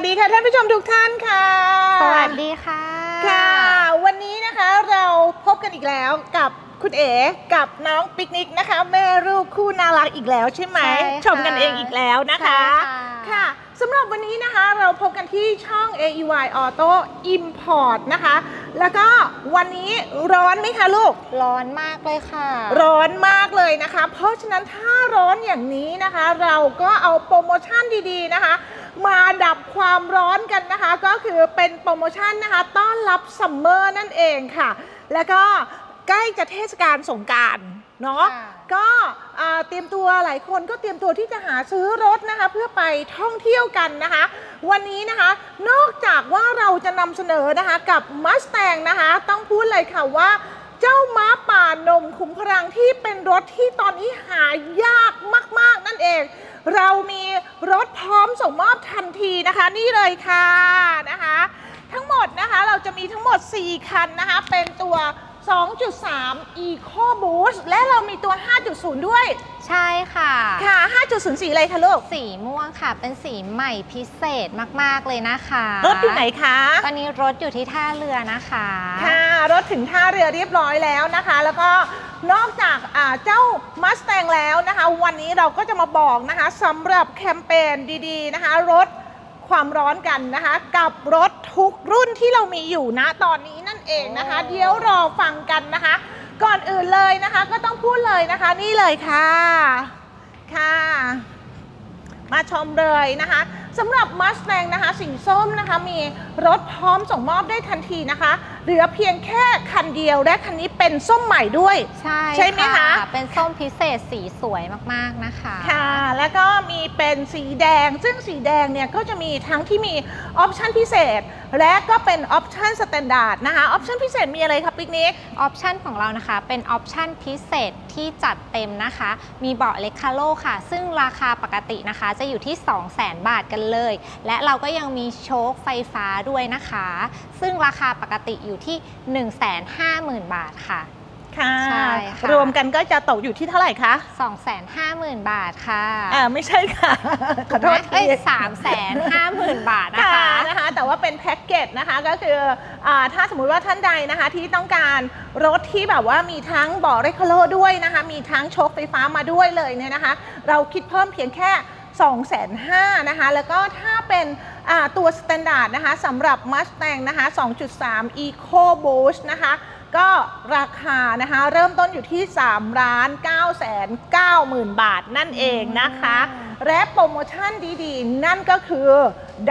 สวัสดีค่ะท่านผู้ชมทุกท่านค่ะ สวัสดีค่ะ ค่ะ วันนี้นะคะเราพบกันอีกแล้วกับคุณเอ๋กับน้องปิกนิกนะคะ แม่ลูกคู่น่ารักอีกแล้วใช่ไหมใช่ค่ะชมกันเองอีกแล้วนะคะ ใช่ค่ะ ค่ะสำหรับวันนี้นะคะเราพบกันที่ช่อง AEY Auto Import นะคะ แล้วก็วันนี้ร้อนไหมคะลูก ร้อนมากเลยค่ะ ร้อนมากเลยนะคะ เพราะฉะนั้นถ้าร้อนอย่างนี้นะคะ เราก็เอาโปรโมชั่นดีๆนะคะ มาดับความร้อนกันนะคะ ก็คือเป็นโปรโมชั่นนะคะ ต้อนรับซัมเมอร์นั่นเองค่ะ แล้วก็ใกล้จะเทศกาลสงกรารเนาะค่ะก็อ่าเตรียมตัวหลายคนก็เตรียมตัวที่จะหาซื้อรถนะคะ เพื่อไปท่องเที่ยวกันนะคะ วันนี้นะคะ นอกจากว่าเราจะนำเสนอนะคะกับ Mustang นะคะ ต้องพูดเลยค่ะว่า เจ้าม้าป่านมขุมพลังที่เป็นรถที่ตอนนี้หายากมาก ๆ นั่นเอง เรามีรถพร้อมส่งมอบทันทีนะคะนี่เลยค่ะนะคะทั้งหมดนะคะเราจะมีทั้งหมด 4 คันนะคะ เป็นตัว 2.3 Eco Boost และเรามีตัว 5.0 ด้วย ใช่ค่ะ ค่ะ 5.0 สีอะไรคะลูก สีม่วงค่ะ เป็นสีใหม่พิเศษมาก ๆ เลยนะคะ รถอยู่ไหนคะ ตอนนี้รถอยู่ที่ท่าเรือนะคะ ค่ะ รถถึงท่าเรือเรียบร้อยแล้วนะคะ แล้วก็ นอกจากอ่าเจ้า Mustang แล้วนะคะ วันนี้เราก็จะมาบอกนะคะสำหรับแคมเปญดีๆนะคะรถความร้อนกันนะคะ กับรถทุกรุ่นที่เรามีอยู่นะตอนนี้นั่นเองนะคะโอ้เดี๋ยวรอฟังกันนะคะ ก่อนอื่นเลยนะคะ ก็ต้องพูดเลยนะคะ นี่เลยค่ะค่ะ มาชมเลยนะคะ สำหรับ Mustang นะคะสีส้มนะคะมีรถพร้อมส่งมอบได้ทันทีนะคะ เหลือเพียงแค่คันเดียวและคันนี้เป็นส้มใหม่ด้วย ใช่ใช่ไหมคะ เป็นส้มพิเศษสีสวยมากๆนะคะ ค่ะ แล้วก็มีเป็นสีแดง ซึ่งสีแดงเนี่ยก็จะมีทั้งที่มีออปชันพิเศษ และก็เป็นออปชันสแตนดาร์ดนะคะ ออปชันพิเศษมีอะไรครับปิกนิกออปชันของเรานะคะ เป็นออปชันพิเศษที่จัดเต็มนะคะ มีเบาะเล็กคาโลค่ะ ซึ่งราคาปกตินะคะจะอยู่ที่ 200,000 บาทกันเลยและเราก็ยังมีโชคไฟฟ้าด้วยนะคะ ซึ่งราคาปกติอยู่ที่ 150,000 บาทค่ะค่ะใช่ค่ะรวมกันก็จะตกอยู่ที่เท่าไหร่คะ250,000 บาทค่ะอ่าไม่ใช่ค่ะ ขอโทษเอ้ยที350,000บาทนะคะค่ะนะคะ แต่ว่าเป็นแพ็กเกจนะคะก็คืออาถ้าสมมุติว่าท่านใดนะคะที่ต้องการรถที่แบบว่ามีทั้งเบาะเรคโคโลด้วยนะคะ มีทั้งโชคไฟฟ้ามาด้วยเลยเนี่ยนะคะ เราคิดเพิ่มเพียงแค่ 2 5 0 0 0นะคะ แล้วก็ถ้าเป็นอ่าตัวสแตนดาร์ดนะคะสำหรับ Mustang นะคะ 2.3 Eco Boost นะคะ ก็ราคานะคะ เริ่มต้นอยู่ที่3ล้าน9แสน9หมื่นบาทนั่นเองนะคะอืมและโปรโมชั่นดีๆ นั่นก็คือ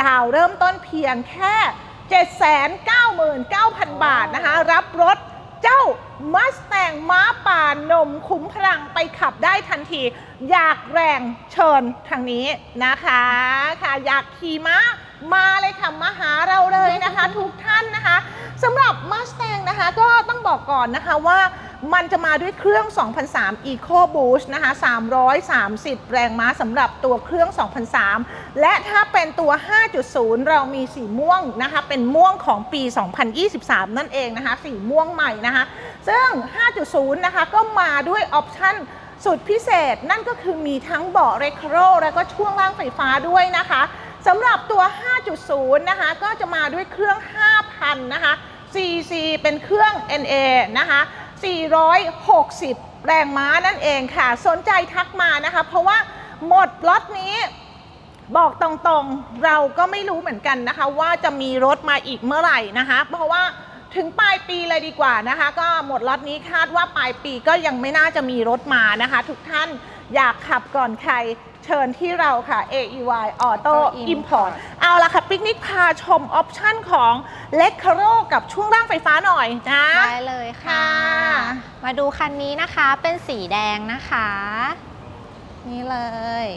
ดาวเริ่มต้นเพียงแค่ 799,000 บาทนะคะ รับรถ เจ้ามัสแตงม้าป่านมคุ้มพลังไปขับได้ทันที อยากแรงเชิญทางนี้นะคะ ค่ะอยากขี่ม้า มาเลยค่ะมาหาเราเลยนะคะทุกท่านนะคะสำหรับ Mustang นะคะก็ต้องบอกก่อนนะคะว่ามันจะมาด้วยเครื่อง 2003 Eco Boost นะคะ 330 แรงม้าสำหรับตัวเครื่อง 2003 และถ้าเป็นตัว 5.0 เรามีสีม่วงนะคะ เป็นม่วงของปี 2023 นั่นเองนะคะ สีม่วงใหม่นะคะ ซึ่ง 5.0 นะคะก็มาด้วยออปชั่นสุดพิเศษนั่นก็คือมีทั้งเบาะเรคโรแล้วก็ช่วงล่างไฟฟ้าด้วยนะคะ สำหรับตัว 5.0 นะคะ ก็จะมาด้วยเครื่อง 5,000 นะคะ cc เป็นเครื่อง NA นะคะ 460 แรงม้านั่นเองค่ะ สนใจทักมานะคะ เพราะว่าหมดล็อตนี้บอกตรงๆ เราก็ไม่รู้เหมือนกันนะคะ ว่าจะมีรถมาอีกเมื่อไหร่นะคะ เพราะว่าถึงปลายปีเลยดีกว่านะคะ ก็หมดล็อตนี้คาดว่าปลายปีก็ยังไม่น่าจะมีรถมานะคะ ทุกท่าน อยากขับก่อนใครเชิญที่เราค่ะ AEY Auto Auto Import Import เอาละค่ะปิกนิกพาชมออปชั่นของเล็กคาโรกับช่วงล่างไฟฟ้าหน่อยนะได้เลยค่ะค่ะ มาดูคันนี้นะคะเป็นสีแดงนะคะ นี่เลย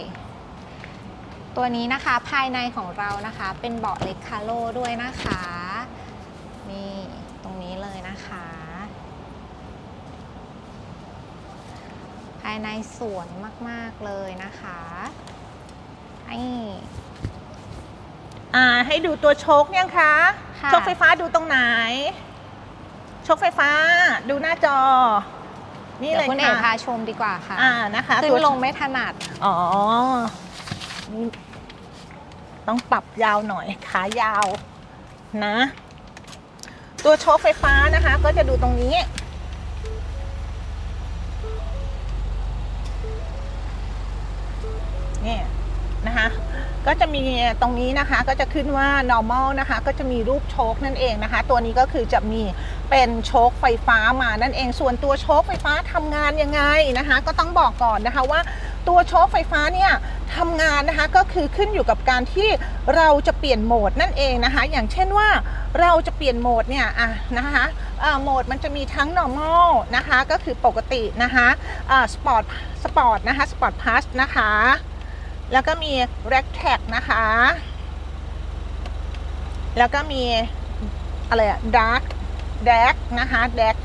ตัวนี้นะคะภายในของเรานะคะ เป็นเบาะเล็กคาโลด้วยนะคะ นี่ตรงนี้เลยนะคะ ภายในสวยมาก ๆ เลยนะคะนี่อ่าให้ดูตัวโชคยังคะค่ะโชคไฟฟ้าดูตรงไหน โชคไฟฟ้า ดูหน้าจอ นี่เดี๋เลยวยคุณเอกค่ะพาชมดีกว่าค่ะ อ่านะคะขึ้ตัวนลงไม่ถนัด อ๋อนี่ต้องปรับยาวหน่อย ขายาวนะ ตัวโชคไฟฟ้านะคะ ก็จะดูตรงนี้ นี่นะคะก็จะมีตรงนี้นะคะก็จะขึ้นว่า normal นะคะ ก็จะมีรูปโชคนั่นเองนะคะ ตัวนี้ก็คือจะมีเป็นโชคไฟฟ้ามานั่นเอง ส่วนตัวโชคไฟฟ้าทำงานยังไงนะคะ ก็ต้องบอกก่อนนะคะว่าตัวโชคไฟฟ้าเนี่ยทำงานนะคะก็คือขึ้นอยู่กับการที่เราจะเปลี่ยนโหมดนั่นเองนะคะ อย่างเช่นว่าเราจะเปลี่ยนโหมดเนี่ยอะนะคะโหมดมันจะมีทั้ง normal นะคะก็คือปกตินะคะ sport sport นะคะ sport plus นะคะ แล้วก็มี r e c t a g นะคะ แล้วก็มีอะไรอะ dark dark นะคะ dark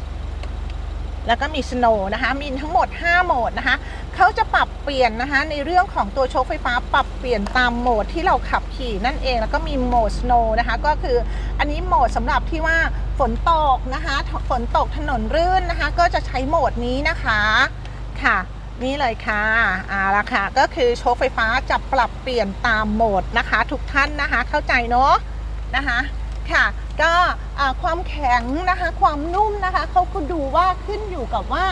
แล้วก็มี snow นะคะ มีทั้งหมด 5 โหมดนะคะ เขาจะปรับเปลี่ยนนะคะ ในเรื่องของตัวโชคไฟฟ้าปรับเปลี่ยนตามโหมดที่เราขับขี่นั่นเอง แล้วก็มีโหมด snow นะคะ ก็คืออันนี้โหมดสำหรับที่ว่าฝนตกนะคะ ฝนตกถนนรื่นนะคะ ก็จะใช้โหมดนี้นะคะ ค่ะ นี่เลยค่ะอ่าละค่ะ ก็คือโชคไฟฟ้าจะปรับเปลี่ยนตามโหมดนะคะ ทุกท่านนะคะ เข้าใจเนาะนะคะค่ะ ก็ความแข็งนะคะ ความนุ่มนะคะเขาก็ดูว่าขึ้นอยู่กับว่า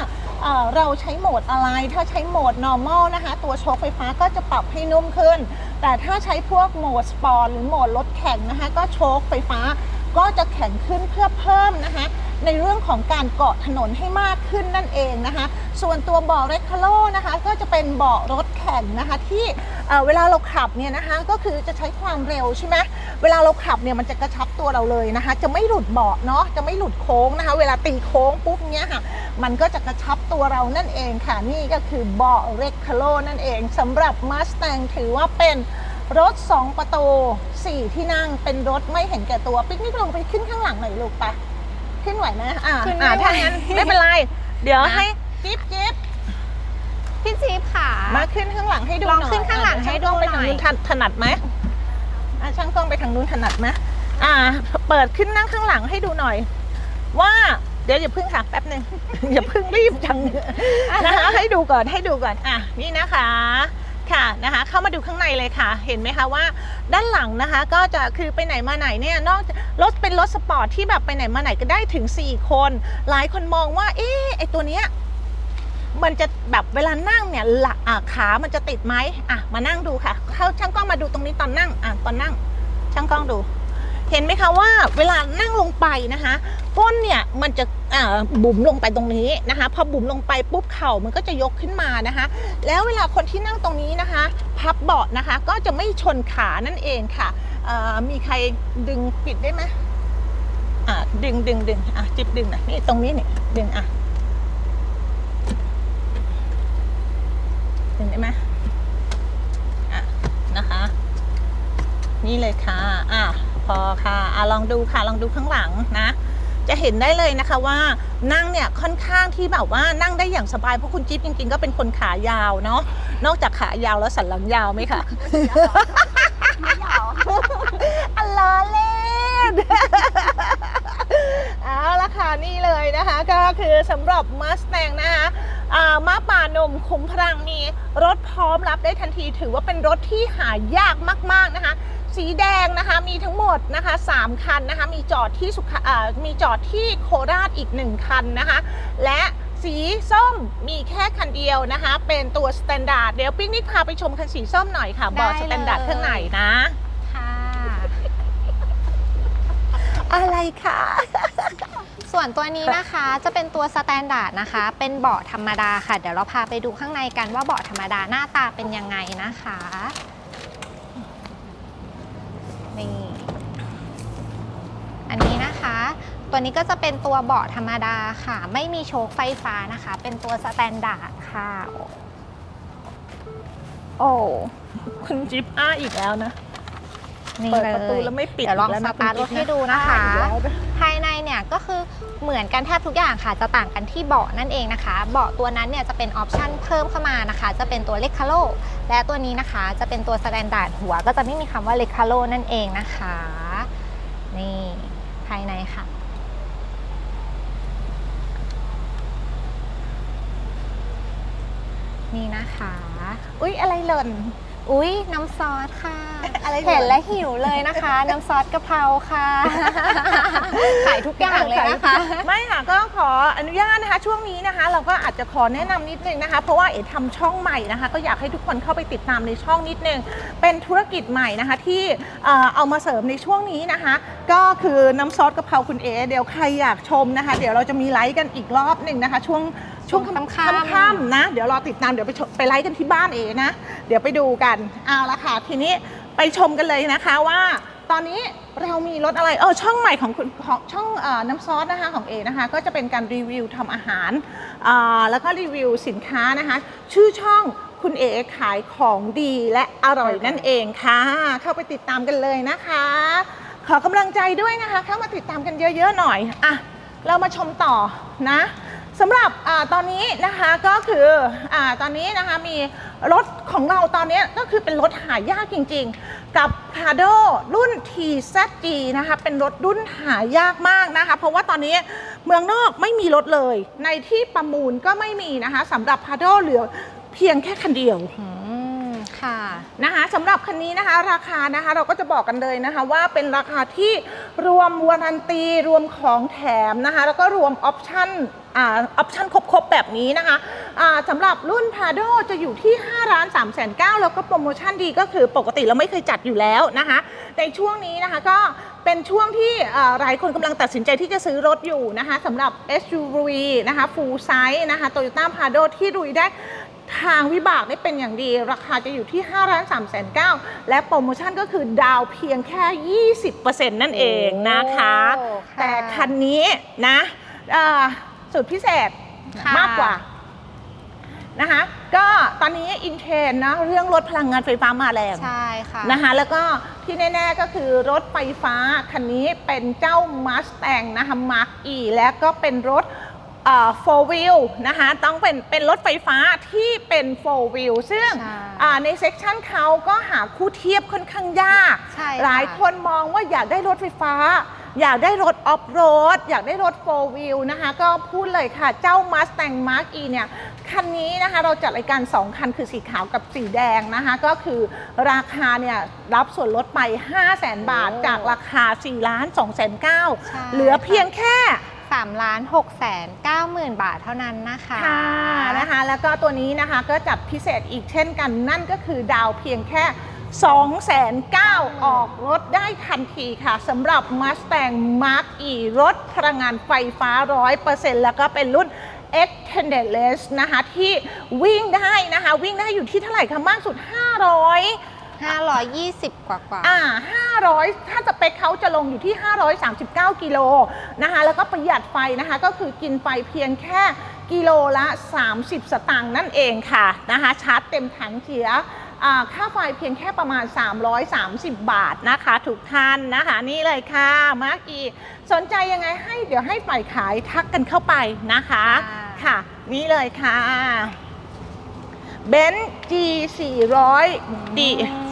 เราใช้โหมดอะไร ถ้าใช้โหมด normal นะคะ ตัวโชคไฟฟ้าก็จะปรับให้นุ่มขึ้น แต่ถ้าใช้พวกโหมดสปอร์ตหรือโหมดรถแข่งนะคะ ก็โชคไฟฟ้า ก็จะแข็งขึ้นเพื่อเพิ่มนะคะในเรื่องของการเกาะถนนให้มากขึ้นนั่นเองนะคะ ส่วนตัวเบาะเรคคาโลนะคะ ก็จะเป็นเบาะรถแข่งนะคะ ที่เอ่อเวลาเราขับเนี่ยนะคะก็คือจะใช้ความเร็วใช่ไหมเวลาเราขับเนี่ยมันจะกระชับตัวเราเลยนะคะ จะไม่หลุดเบาะเนาะจะไม่หลุดโค้งนะคะ เวลาตีโค้งปุ๊บเนี้ยค่ะ มันก็จะกระชับตัวเรานั่นเองค่ะนี่ก็คือเบาะเรคคาโลนั่นเองสำหรับ Mustang ถือว่าเป็น รถ 2 ประตู 4 ที่นั่งเป็นรถไม่เห็นแก่ตัว ปิ๊กนิกลงไปขึ้นข้างหลังหน่อยลูกไปขึ้นไหวไหมอ่าขึ้นไม่อ่าไหวถ้างั้นไม่เป็นไร เดี๋ยวนะ ให้จิ๊บจิ๊บพี่จี๊บค่ะ มาขึ้นข้างหลังให้ดูหลน่ออยงขึ้นข้างหลังอะให้ดูช่างกล้องไปหน่ทางอยนู้นถถนัดไหมอะช่างกล้องไปทางนู้นถนัดไหมอ่า เปิดขึ้นนั่งข้างหลังให้ดูหน่อย ว่าเดี๋ยวอย่าพึ่งค่ะแป๊บหนึ่ง อย่าพึ่งรีบจังนะคะให้ดูก่อนให้ดูก่อนอะนี่นะคะ ค่ะนะคะเข้ามาดูข้างในเลยค่ะ เห็นไหมคะว่าด้านหลังนะคะ ก็จะคือไปไหนมาไหนเนี่ยนอกจากรถเป็นรถสปอร์ตที่แบบไปไหนมาไหนก็ได้ถึง 4 คน หลายคนมองว่า เอ๊ะไอตัวเนี้ยมันจะแบบเวลานั่งเนี่ยหลักขา มันจะติดไหมอะมานั่งดูค่ะ เข้าช่างกล้องมาดูตรงนี้ตอนนั่งอะตอนนั่ง ช่างกล้องดู เห็นไหมคะว่าเวลานั่งลงไปนะคะก้นเนี่ยมันจะบุ๋มลงไปตรงนี้นะคะพอบุ๋มลงไปปุ๊บเข่ามันก็จะยกขึ้นมานะคะ แล้วเวลาคนที่นั่งตรงนี้นะคะ พับเบาะนะคะก็จะไม่ชนขานั่นเองค่ะมีใครดึงปิดได้ไหมดึงดึงดึงอะจิบดึงนะนี่ตรงนี้นี่ดึงอะเห็นไหมอะนะคะ นี่เลยค่ะอะ พอค่ะอะลองดูค่ะลองดูข้างหลังนะ จะเห็นได้เลยนะคะว่านั่งเนี่ยค่อนข้างที่แบบว่านั่งได้อย่างสบายเพราะคุณจิ๊บจริงๆ ก็เป็นคนขายาวเนาะนอกจากขายาวแล้วสันหลังยาวไหมคะไม่ยาวอัลลอเล่นเอาละค่ะนี่เลยนะคะก็คือสำหรับ Mustang นะคะอ่าม้าป่านมขุมพลังมีรถพร้อมรับได้ทันทีถือว่าเป็นรถที่หายากมาก ๆนะคะ สีแดงนะคะมีทั้งหมดนะคะ3คันนะคะมีจอดที่สุขอ่ามีจอดที่โคราชอีก 1 คันนะคะและสีส้มมีแค่คันเดียวนะคะ เป็นตัวสแตนดาร์ดเดี๋ยวปิ๊กนิกพาไปชมคันสีส้มหน่อยค่ะบอร์ดได้สแตนดาร์ดเลยข้างในนะค่ะอะไรคะส่วนตัวนี้นะคะจะเป็นตัวสแตนดาร์ดนะคะ เป็นเบาะธรรมดาค่ะ เดี๋ยวเราพาไปดูข้างในกันว่าเบาะธรรมดาหน้าตาเป็นยังไงนะคะ นี่ อันนี้นะคะ ตัวนี้ก็จะเป็นตัวเบาะธรรมดาค่ะ ไม่มีโชคไฟฟ้านะคะ เป็นตัวสแตนดาร์ดค่ะ โอ้ คุณจิ๊บอ้าอีกแล้วนะ นี่เปิดเลยประตูแล้วไม่ปิดเดี๋ยวลองกแวสนะตาร์ทรคุถณจิ๊บให้ดูนะคะอ้าอีกแล้วนะภายในเนี่ยก็คือเหมือนกันแทบทุกอย่างค่ะ จะต่างกันที่เบาะนั่นเองนะคะ เบาะตัวนั้นเนี่ยจะเป็นออปชั่นเพิ่มเข้ามานะคะ จะเป็นตัวเลคาโลและตัวนี้นะคะจะเป็นตัวสแตนดาร์ดหัว ก็จะไม่มีคำว่าเลคาโลนั่นเองนะคะ นี่ภายในค่ะ นี่นะคะ อุ๊ย อะไรหล่น อุ๊ย น้ำซอสค่ะ อะไรเห็นเหรอและหิวเลยนะคะ น้ำซอสกะเพราค่ะ ขายทุกอย่างเลยนะคะ ไม่ค่ะก็ขออนุญาตนะคะ ช่วงนี้นะคะ เราก็อาจจะขอแนะนำนิดนึงนะคะ เพราะว่าเอ๋ทำช่องใหม่นะคะ ก็อยากให้ทุกคนเข้าไปติดตามในช่องนิดนึง เป็นธุรกิจใหม่นะคะที่เอ่อเอามาเสริมในช่วงนี้นะคะ ก็คือน้ำซอสกะเพราคุณเอ๋เดี๋ยวใครอยากชมนะคะ เดี๋ยวเราจะมีไลฟ์กันอีกรอบหนึ่งนะคะ ช่วง ช่วงช่วงค่ำๆค่ำๆนะ เดี๋ยวรอติดตามเดี๋ยวไปชมไปไลฟ์กันที่บ้านเอ๋นะ เดี๋ยวไปดูกันเอาละค่ะ ทีนี้ไปชมกันเลยนะคะว่า ตอนนี้เรามีรถอะไรเออช่องใหม่ของคุณของช่องเออน้ำซอสนะคะของเอนะคะ ก็จะเป็นการรีวิวทำอาหารอ่าแล้วก็รีวิวสินค้านะคะ ชื่อช่องคุณเอขายของดีและอร่อยนั่นเองค่ะ เข้าไปติดตามกันเลยนะคะ ขอกำลังใจด้วยนะคะ เข้ามาติดตามกันเยอะๆหน่อยอะเรามาชมต่อนะ สำหรับอาตอนนี้นะคะก็คืออาตอนนี้นะคะมีรถของเราตอนนี้ก็คือเป็นรถหายากจริงๆ กับ Prado รุ่น TZG นะคะเป็นรถรุ่นหายากมากนะคะ เพราะว่าตอนนี้เมืองนอกไม่มีรถเลย ในที่ประมูลก็ไม่มีนะคะสำหรับ Prado เหลือเพียงแค่คันเดียวอืมค่ะนะคะสำหรับคันนี้นะคะราคานะคะเราก็จะบอกกันเลยนะคะว่าเป็นราคาที่รวมวารันตีรวมของแถมนะคะแล้วก็รวมออปชั่น อ่าออปชั่นครบๆ แบบนี้นะคะอ่าสำหรับรุ่น Prado จะอยู่ที่ 5 ล้าน3 9 0 0แล้วก็โปรโมชั่นดีก็คือปกติเราไม่เคยจัดอยู่แล้วนะคะในช่วงนี้นะคะก็เป็นช่วงที่อ่าหลายคนกำลังตัดสินใจที่จะซื้อรถอยู่นะคะสำหรับ SUV นะคะ full size นะคะ Toyota Prado ที่รุยได้ทางวิบากได้เป็นอย่างดี ราคาจะอยู่ที่5ล้าน3แสน9และโปรโมชั่นก็คือดาวเพียงแค่ 20%นั่นเองนะคะโอ้ค่ะแต่คันนี้นะ เอ่อสุดพิเศษค่ะ มากกว่านะคะก็ตอนนี้อินเทรนนะเรื่องรถพลังงานไฟฟ้ามาแรงใช่ค่ะ นะคะแล้วก็ที่แน่ ๆ ก็คือรถไฟฟ้าคันนี้เป็นเจ้า Mustang นะคะ Mark E และก็เป็นรถโฟร์วิลนะคะต้องเป็นเป็นรถไฟฟ้าที่เป็นโฟร์วิลซึ่งใช่อ่าในเซ็กชันเขาก็หาคู่เทียบค่อนข้างยาก ใช่ค่ะ หลายคนมองว่าอยากได้รถไฟฟ้า อยากได้รถออฟโรดอยากได้รถโฟร์วิลนะคะก็พูดเลยค่ะเจ้า Mustang Mark E เนี่ยคันนี้นะคะเราจัดรายการ 2 คันคือสีขาวกับสีแดงนะคะก็คือราคาเนี่ยรับส่วนลดไป 5 0 0แสนบาทโอ้จากราคา4ล้าน2แสนใช่9เหลือเพียงแค่3ล้าน6แสน9หมื่นบาทเท่านั้นนะคะค่ะนะคะ แล้วก็ตัวนี้นะคะก็จัดพิเศษอีกเช่นกันนั่นก็คือดาวเพียงแค่ 2 9 0 0 0 ออกรถได้ทันทีค่ะสำหรับ Mustang Mark E รถพลังงานไฟฟ้า 100%แล้วก็เป็นรุ่น Extended Range นะคะที่วิ่งได้นะคะ วิ่งได้อยู่ที่เท่าไหร่คะมากสุด 500 520 กว่ากว่า อ่า 500 ถ้าสเปคเขาจะลงอยู่ที่ 539 กิโลนะคะ แล้วก็ประหยัดไฟนะคะ ก็คือกินไฟเพียงแค่กิโลละ 30 สตางค์นั่นเองค่ะนะคะ ชาร์จเต็มถังเสียอ่า ค่าไฟเพียงแค่ประมาณ 330 บาทนะคะ ทุกท่านนะคะนี่เลยค่ะมาร์กีสนใจยังไงให้เดี๋ยวให้ฝ่ายขายทักกันเข้าไปนะคะค่ะค่ะนี่เลยค่ะเบนซ์ G 400 D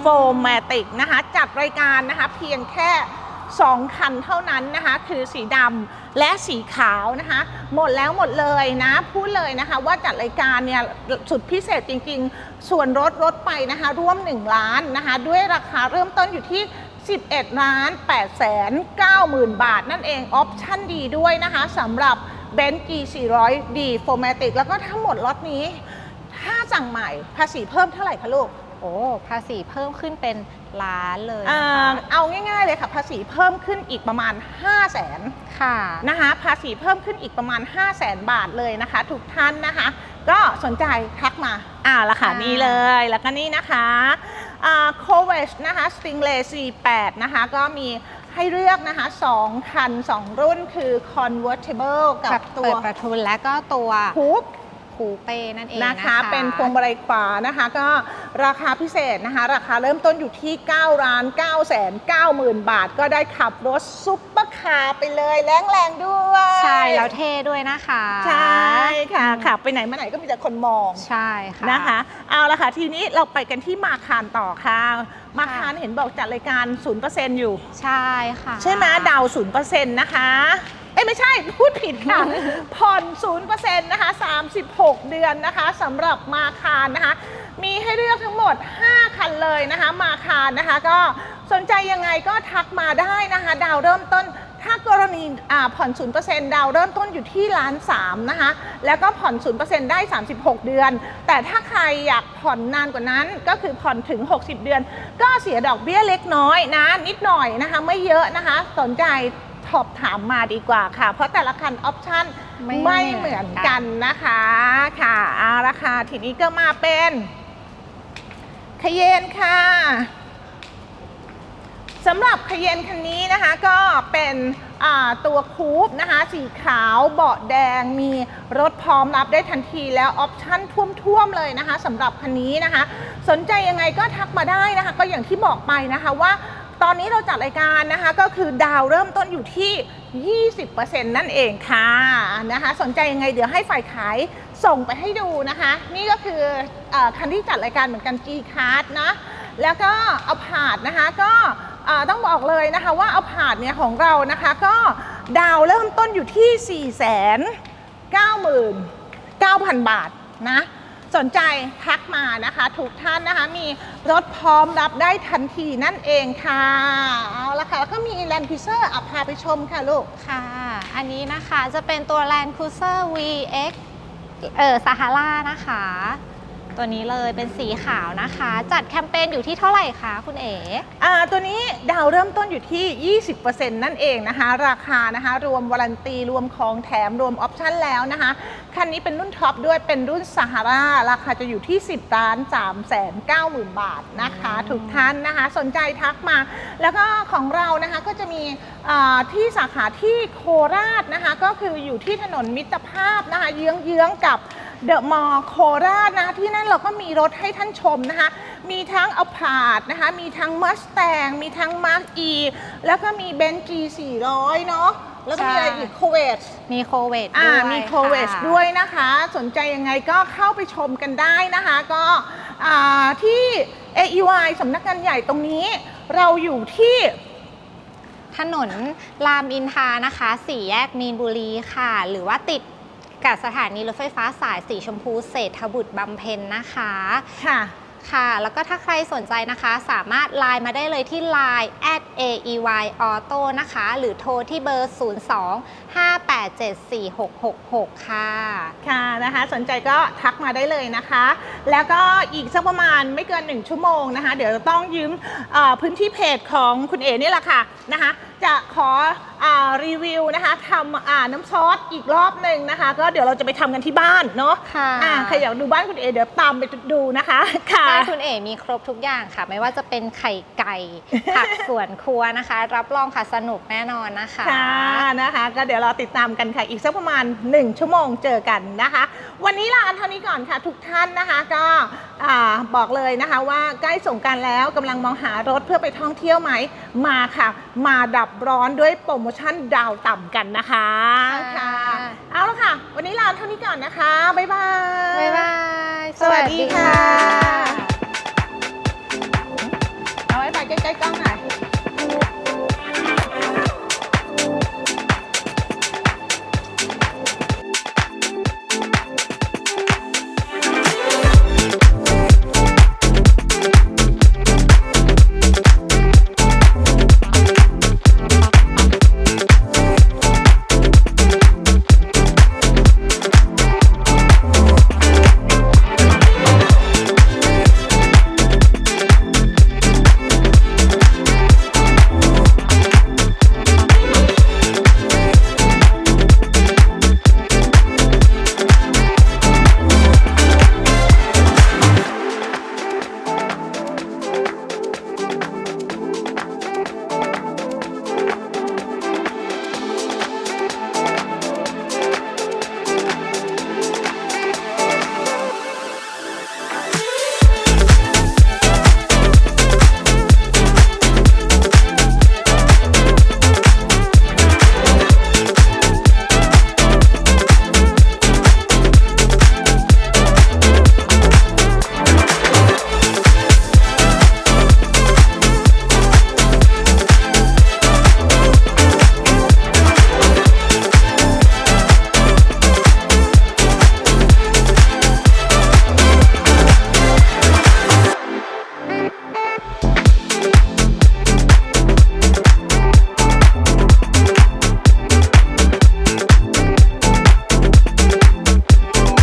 f o r m a t i c นะคะ จัดรายการนะคะเพียงแค่ 2 คันเท่านั้นนะคะ คือสีดำและสีขาวนะคะ หมดแล้วหมดเลยนะ พูดเลยนะคะว่าจัดรายการเนี่ยสุดพิเศษจริงๆ ส่วนรถลดไปนะคะ ร่วม 1 ล้านนะคะ ด้วยราคาเริ่มต้นอยู่ที่11ล้าน8แสน9หมื่นบาท นั่นเองออปชั่นดีด้วยนะคะสำหรับเบนซ์ G 400 D f o r m a t i c แล้วก็ทั้งหมดรถนี้ ถ้าสั่งใหม่ภาษีเพิ่มเท่าไหร่คะลูก โอ้ ภาษีเพิ่มขึ้นเป็น ล้านเลยเอ่นะอคะเอาง่ายๆเลยค่ะ ภาษีเพิ่มขึ้นอีกประมาณ 5 0 0แสนค่ะ นะคะภาษีเพิ่มขึ้นอีกประมาณ 5 0 0แสนบาทเลยนะคะ ทุกท่านนะคะ ก็สนใจทักมาอ่าละค่ะค่ะนี่เลยแล้วก็นี่นะคะโคเวชนะคะ Stingray C8 นะคะ ก็มีให้เลือกนะคะ 2 คัน 2 รุ่นคือ Convertible กับกับตัเปิวดประทุนและก็ตัวคูป คูเป้นั่นเองนะนะคะ เป็นพวงมาลัยขวานะคะ ก็ราคาพิเศษนะคะ ราคาเริ่มต้นอยู่ที่9ล้าน9แสน9หมื่นบาท ก็ได้ขับรถซุปเปอร์คาร์ไปเลยแรงแรงๆด้วย ใช่ แล้วเท่ด้วยนะคะ ใช่ค่ะขับไปไหนมาไหนก็มีแต่คนมอง ใช่ค่ะนะคะ เอาละค่ะ ทีนี้เราไปกันที่มาคารต่อค่ะ มาคารเห็นบอกจัดรายการ 0%อยู่ ใช่ค่ะ ใช่ไหมดาว0%นะคะ เอ้ยไม่ใช่พูดผิดค่ะ ผ่อน 0%นะคะ 36 เดือนนะคะสำหรับมาคารนะคะ มีให้เลือกทั้งหมด 5 คันเลยนะคะ มาคารนะคะ ก็สนใจยังไงก็ทักมาได้นะคะ ดาวเริ่มต้นถ้ากรณีอ่าผ่อน 0%ดาวเริ่มต้นอยู่ที่ล้านสามนะคะ แล้วก็ผ่อน 0%ได้ 36 เดือน แต่ถ้าใครอยากผ่อนนานกว่านั้น ก็คือผ่อนถึง 60 เดือน ก็เสียดอกเบี้ยเล็กน้อยนะ นิดหน่อยนะคะ ไม่เยอะนะคะ สนใจ สอบถามมาดีกว่าค่ะ เพราะแต่ละคันออปชั่นไม่ไม่เหมือนกันนะคะค่ะเอาละค่ะทีนี้ก็มาเป็นคเยนค่ะสำหรับคเยนคันนี้นะคะก็เป็นอ่าตัวคูปนะคะ สีขาวเบาะแดงมีรถพร้อมรับได้ทันทีแล้วออปชั่นท่วมๆเลยนะคะสำหรับคันนี้นะคะ สนใจยังไงก็ทักมาได้นะคะ ก็อย่างที่บอกไปนะคะว่า ตอนนี้เราจัดรายการนะคะก็คือดาวเริ่มต้นอยู่ที่ 20%นั่นเองค่ะนะคะสนใจยังไงเดี๋ยวให้ฝ่ายขายส่งไปให้ดูนะคะ นี่ก็คืออคันที่จัดรายการเหมือนกัน G Card นะแล้วก็เอาผาดนะคะก็ต้องบอกเลยนะคะว่าเอาผาดเนี่ยของเรานะคะก็ดาวเริ่มต้นอยู่ที่ 4 9 9 0 0 0 บาทนะ สนใจทักมานะคะ ทุกท่านนะคะมีรถพร้อมรับได้ทันทีนั่นเองค่ะ เอาละค่ะ แล้วก็มีแลนด์ครูเซอร์อะพาไปชมค่ะลูก ค่ะ อันนี้นะคะจะเป็นตัวแลนด์ครูเซอร์ VX เออซาฮารานะคะ ตัวนี้เลยเป็นสีขาวนะคะ จัดแคมเปญอยู่ที่เท่าไหร่คะคุณเอ๋อ่าตัวนี้ดาวเริ่มต้นอยู่ที่ 20%นั่นเองนะคะ ราคานะคะ รวมวารันตีรวมของแถมรวมออปชั่นแล้วนะคะ คันนี้เป็นรุ่นท็อปด้วยเป็นรุ่นซาฮาราราคาจะอยู่ที่ 10ล้าน3แสน9หมื่นบาทนะคะอืมทุกท่านนะคะ สนใจทักมา แล้วก็ของเรานะคะก็จะมีอ่าที่สาขาที่โคราชนะคะ ก็คืออยู่ที่ถนนมิตรภาพนะคะ เยื้องๆกับ เดอะมอลล์โคราชนะที่นั่นเราก็มีรถให้ท่านชมนะคะ มีทั้งเอาผาดนะคะ มีทั้งมัสแตงมีทั้งมาร์กอีแล้วก็มีเบนจี400 เนาะแล้วก็มีอะไรอีกโคเวตมีโคเวตอ่าด้วยมีโคเวชค่ะด้วยนะคะ สนใจยังไงก็เข้าไปชมกันได้นะคะ ก็อ่าที่ AEY สำนักงานใหญ่ตรงนี้ เราอยู่ที่ถนนรามอินทรานะคะสี่แยกมีนบุรีค่ะ หรือว่าติด กับสถานีรถไฟฟ้าสายสีชมพูเศรษฐบุตรบำเพ็ญนะคะ ค่ะ ค่ะ แล้วก็ถ้าใครสนใจนะคะ สามารถไลน์มาได้เลยที่ Line at aey auto นะคะ หรือโทรที่เบอร์ 02 587 4666 ค่ะ ค่ะนะคะ สนใจก็ทักมาได้เลยนะคะ แล้วก็อีกสักประมาณไม่เกิน 1 ชั่วโมงนะคะ เดี๋ยวจะต้องยืมเอ่อพื้นที่เพจของคุณเอ๋นี่แหละค่ะนะคะ จะขออารีวิวนะคะทำอ่าน้ำซอสอีกรอบหนึ่งนะคะ ก็เดี๋ยวเราจะไปทำกันที่บ้านเนาะค่ะอ่าใครอยากดูบ้านคุณเอ๋เดี๋ยวตามไปดูนะคะค่ะบ้านคุณเอ๋มีครบทุกอย่างค่ะ ไม่ว่าจะเป็นไข่ไก่ผักสวนครัวนะคะ รับรองค่ะสนุกแน่นอนนะคะค่ะนะคะ ก็เดี๋ยวเราติดตามกันค่ะอีกสักประมาณ 1 ชั่วโมงเจอกันนะคะ วันนี้ลากันเท่านี้ก่อนค่ะ ทุกท่านนะคะ ก็อบอกเลยนะคะว่าใกล้สงการแล้วกำลังมองหารถเพื่อไปท่องเที่ยวไหม มาค่ะ มาดับร้อนด้วยโปรโมชั่นดาวต่ำกันนะคะค่ะ เอาละค่ะ วันนี้ลาเท่านี้ก่อนนะคะ บ๊ายบาย บ๊ายบาย สวัสดีค่ะ เอาไว้ไปใกล้ๆกล้องหน่อย